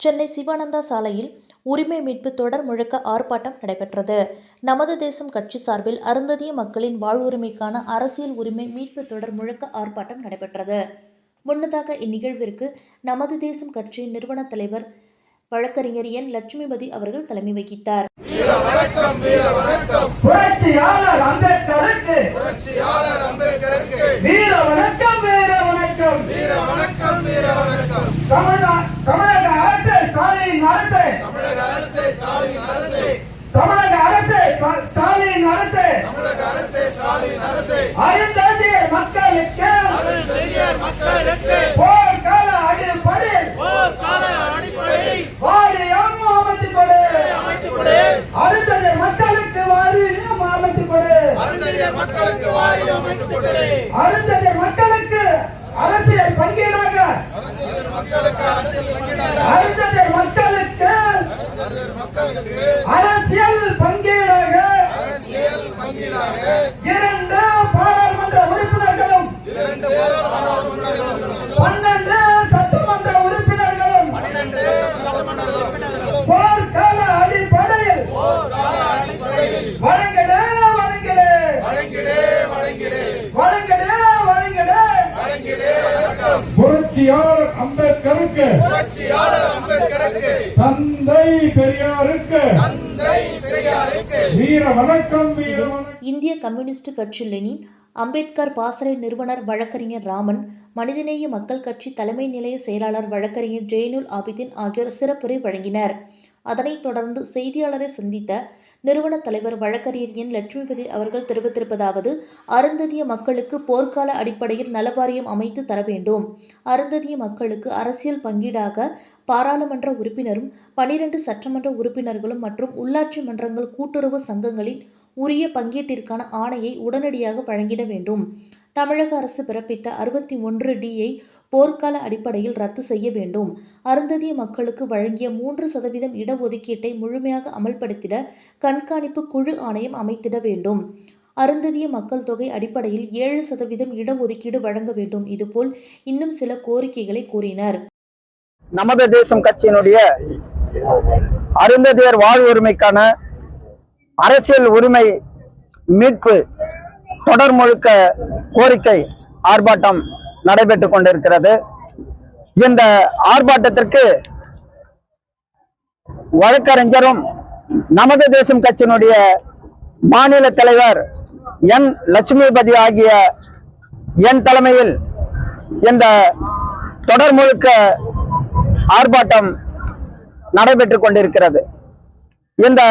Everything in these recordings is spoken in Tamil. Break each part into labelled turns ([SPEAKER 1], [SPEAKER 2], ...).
[SPEAKER 1] சென்னை சிவானந்தா சாலையில் உரிமை மீட்பு தொடர் முழக்க ஆர்ப்பாட்டம் நடைபெற்றது. நமது தேசம் கட்சி சார்பில் அருந்ததிய மக்களின் வாழ்வுரிமைக்கான அரசியல் உரிமை மீட்பு தொடர் முழக்க ஆர்ப்பாட்டம் நடைபெற்றது. முன்னதாக இந்நிகழ்விற்கு நமது தேசம் கட்சியின் நிறுவன தலைவர் வழக்கறிஞர் என். லட்சுமிபதி அவர்கள் தலைமை வகித்தார்.
[SPEAKER 2] புரட்சியாளர் அம்பேத்கருக்கு.
[SPEAKER 3] புரட்சியாளர் அம்பேத்கருக்கு.
[SPEAKER 2] வீர வணக்கம் வீர வணக்கம்.
[SPEAKER 3] வீர வணக்கம் வீர வணக்கம்
[SPEAKER 2] தமிழக தமிழக அரசு ஸ்டாலின் அரசு
[SPEAKER 3] தமிழக அரசே ஸ்டாலின் அரசே
[SPEAKER 2] தமிழக அரசு ஸ்டா- ஸ்டாலின் அரசு
[SPEAKER 3] தமிழக அரசே ஸ்டாலின் அரசே
[SPEAKER 2] அருந்ததியர் மக்களுக்கு
[SPEAKER 3] அருந்ததியர் மக்களுக்கு
[SPEAKER 2] போர்க்கால அடிப்படையில்
[SPEAKER 3] போர் கால அடிப்படையில்
[SPEAKER 2] வாரியம் அமைத்துக் கொடு
[SPEAKER 3] அமைத்துக் கொடு
[SPEAKER 2] அருந்ததியர் மக்களுக்கு வாரியம் அமைத்துக் கொடு
[SPEAKER 3] அருந்ததியர் மக்களுக்கு
[SPEAKER 2] அரசியல் பங்கீடாக.
[SPEAKER 3] அரசியல் மக்களுக்கு அரசியல் பங்கிடாக
[SPEAKER 2] அருந்ததியர் மக்களுக்கு
[SPEAKER 3] அருந்ததியர் மக்களுக்கு
[SPEAKER 2] அரசியல் பங்கீடாக
[SPEAKER 3] அரசியல் பங்கீடாக
[SPEAKER 2] இரண்டு பாராளுமன்ற உறுப்பினர்களும்
[SPEAKER 3] இரண்டு பாராளுமன்ற
[SPEAKER 2] பன்னெண்டு சட்டமன்ற உறுப்பினர்களும்
[SPEAKER 3] பனிரெண்டு சட்டமன்ற உறுப்பினர்களும்
[SPEAKER 2] போர்க்கால அடிப்படையில்
[SPEAKER 3] போர் கால அடிப்படையில்
[SPEAKER 2] வழங்கிடு வழங்கிடு
[SPEAKER 3] வழங்கிடே வழங்கிடே
[SPEAKER 2] வழங்கிடு வழங்கிடு
[SPEAKER 3] வழங்கிடே வணக்கம்
[SPEAKER 4] புரட்சியாளர் அம்பேத்கருக்கு. தந்தை பெரியாருக்கு.
[SPEAKER 3] தந்தை பெரியாருக்கு
[SPEAKER 4] வீர வணக்கம் வீர வணக்கம்
[SPEAKER 1] இந்திய கம்யூனிஸ்ட் கட்சி லெனின் அம்பேத்கர் பாசறை நிறுவனர் வழக்கறிஞர் ராமன் மனிதநேய மக்கள் கட்சி தலைமை நிலைய செயலாளர் வழக்கறிஞர் ஜெயினுல் ஆபிதின் ஆகியோர் சிறப்புரை வழங்கினர். அதனைத் தொடர்ந்து செய்தியாளரை சந்தித்த நிறுவன தலைவர் வழக்கறிஞர் என். லட்சுமிபதி அவர்கள் தெரிவித்திருப்பதாவது அருந்ததிய மக்களுக்கு போர்க்கால அடிப்படையில் நலவாரியம் அமைத்து தர வேண்டும். அருந்ததிய மக்களுக்கு அரசியல் பங்கீடாக பாராளுமன்ற உறுப்பினரும் பனிரெண்டு சட்டமன்ற உறுப்பினர்களும் மற்றும் உள்ளாட்சி மன்றங்கள் கூட்டுறவு சங்கங்களின் உரிய பங்கீட்டிற்கான ஆணையை உடனடியாக வழங்கிட வேண்டும். தமிழக அரசு பிறப்பித்த அறுபத்தி ஒன்று டியை போர்க்கால அடிப்படையில் ரத்து செய்ய வேண்டும். அருந்ததிய மக்களுக்கு வழங்கிய மூன்று சதவீதம் இடஒதுக்கீட்டை முழுமையாக அமல்படுத்திட கண்காணிப்பு குழு ஆணையம் அமைத்திட வேண்டும். அருந்ததிய மக்கள் தொகை அடிப்படையில் ஏழு சதவீதம் இடஒதுக்கீடு வழங்க வேண்டும். இதுபோல் இன்னும் சில கோரிக்கைகளை கூறினர்.
[SPEAKER 5] நமது தேசம் கட்சியினுடைய அருந்ததியர் வாழ்வு உரிமைக்கான அரசியல் உரிமை மீட்பு தொடர் முழுக்க கோரிக்கை ஆர்ப்பாட்டம் நடைபெற்றுக் கொண்டிருக்கிறது. இந்த ஆர்ப்பாட்டத்திற்கு வழக்கறிஞரும் நமது தேசம் கட்சியினுடைய மாநில தலைவர் என் லட்சுமிபதி ஆகிய என் தலைமையில் இந்த தொடர் முழுக்க ஆர்ப்பாட்டம் நடைபெற்றுக் கொண்டிருக்கிறது. இந்த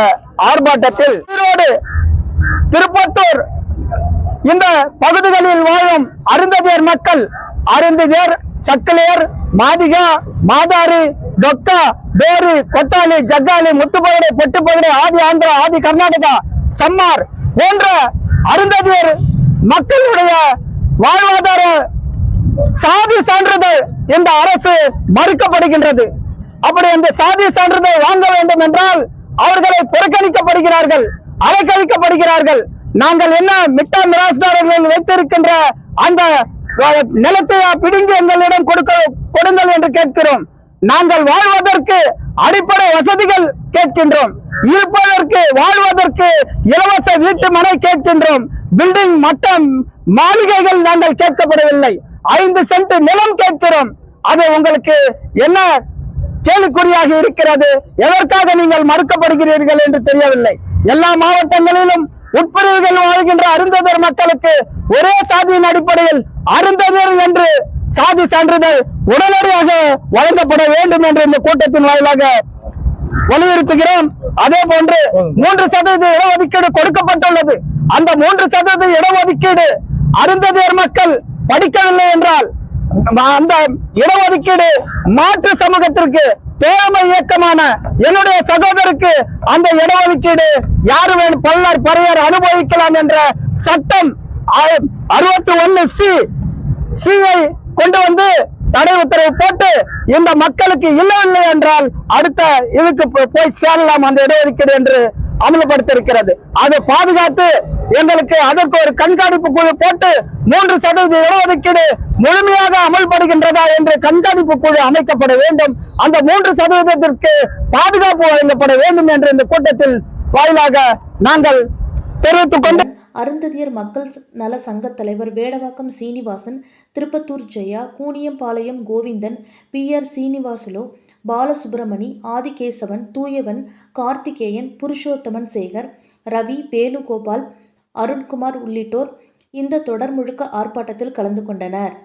[SPEAKER 5] ஆர்ப்பாட்டத்தில் ஈரோடு திருப்பத்தூர் இந்த பகுதிகளில் வாழும் அருந்ததியர் மக்கள் அருந்ததியர் சக்கலையர் மாதிகா மாதாரி டொக்கா டோரி கொட்டாலி ஜக்காலி முத்துப்பகடை பொட்டுப்பகடை ஆதி ஆந்திரா ஆதி கர்நாடகா சம்மார் போன்ற அருந்ததியர் மக்களுடைய வாழ்வாதார சாதி சான்றிதழ் இந்த அரசு மறுக்கப்படுகின்றது. அப்படி அந்த சாதி சான்றிதழ் வாங்க வேண்டும் என்றால் அவர்களை புறக்கணிக்கப்படுகிறார்கள் அலைக்கழிக்கப்படுகிறார்கள். நாங்கள் என்ன மிட்டா மிராஸ்தாரர்கள் வைத்திருக்கின்ற அந்த நிலத்தை பிடிஞ்சு எங்களிடம் கொடுக்க கொடுங்கள் என்று கேட்கிறோம். நாங்கள் வாழ்வதற்கு அடிப்படை வசதிகள் கேட்கின்றோம். இருப்பதற்கு வாழ்வதற்கு இலவச வீட்டு மனை கேட்கின்றோம். பில்டிங் மட்டம் மாளிகைகள் நாங்கள் கேட்கப்படவில்லை. ஐந்து சென்ட் நிலம் கேட்கிறோம். அது உங்களுக்கு என்ன கேள்விக்குறியாக இருக்கிறது? எதற்காக நீங்கள் மறுக்கப்படுகிறீர்கள் என்று தெரியவில்லை. எல்லா மாவட்டங்களிலும் உட்பிரிவுகள் வாழ்கின்ற அருந்ததர் மக்களுக்கு ஒரே சாதியின் அடிப்படையில் அருந்ததர் என்று சாதி சான்றிதழ் உடனடியாக வழங்கப்பட வேண்டும் என்று இந்த கூட்டத்தின் வாயிலாக வலியுறுத்துகிறோம். அதே போன்று மூன்று சதவீத இடஒதுக்கீடு கொடுக்கப்பட்டுள்ளது. அந்த மூன்று சதவீத இடஒதுக்கீடு அருந்ததியர் மக்கள் படிக்கவில்லை என்றால் அந்த இடஒதுக்கீடு மாற்று சமூகத்திற்கு தோழமை இயக்கமான என்னுடைய சகோதரருக்கு அந்த இடஒதுக்கீடு யாரு வேணும் பல்லார் பறையர் அனுபவிக்கலாம் என்ற சட்டம் அறுபத்தி ஒன்னு சி சிஐ கொண்டு வந்து தடை உத்தரவு போட்டு இந்த மக்களுக்கு இல்லவில்லை என்றால் அடுத்த இதுக்கு போய் சேரலாம் அந்த இடஒதுக்கீடு என்று அமல்படுத்த இருக்கிறது அதை பாதுகாத்து எங்களுக்கு அதற்கு ஒரு கண்காணிப்பு குழு போட்டு மூன்று சதவீத இடஒதுக்கீடு முழுமையாக அமல்படுகின்றதா என்று கண்காணிப்பு குழு அமைக்கப்பட வேண்டும். அந்த மூன்று சதவீதத்திற்கு பாதுகாப்பு வழங்கப்பட வேண்டும் என்று இந்த கூட்டத்தில் வாயிலாக நாங்கள் தெரிவித்துக் கொண்டு
[SPEAKER 1] அருந்ததியர் மக்கள் நல சங்க தலைவர் வேடவாக்கம் சீனிவாசன் திருப்பத்தூர் ஜெயா கூனியம்பாளையம் கோவிந்தன் பி ஆர் சீனிவாசுலு பாலசுப்பிரமணி ஆதிகேசவன் தூயவன் கார்த்திகேயன் புருஷோத்தமன் சேகர் ரவி வேணுகோபால் அருண்குமார் உள்ளிட்டோர் இந்த தொடர் முழுக்க ஆர்ப்பாட்டத்தில் கலந்து கொண்டனர்.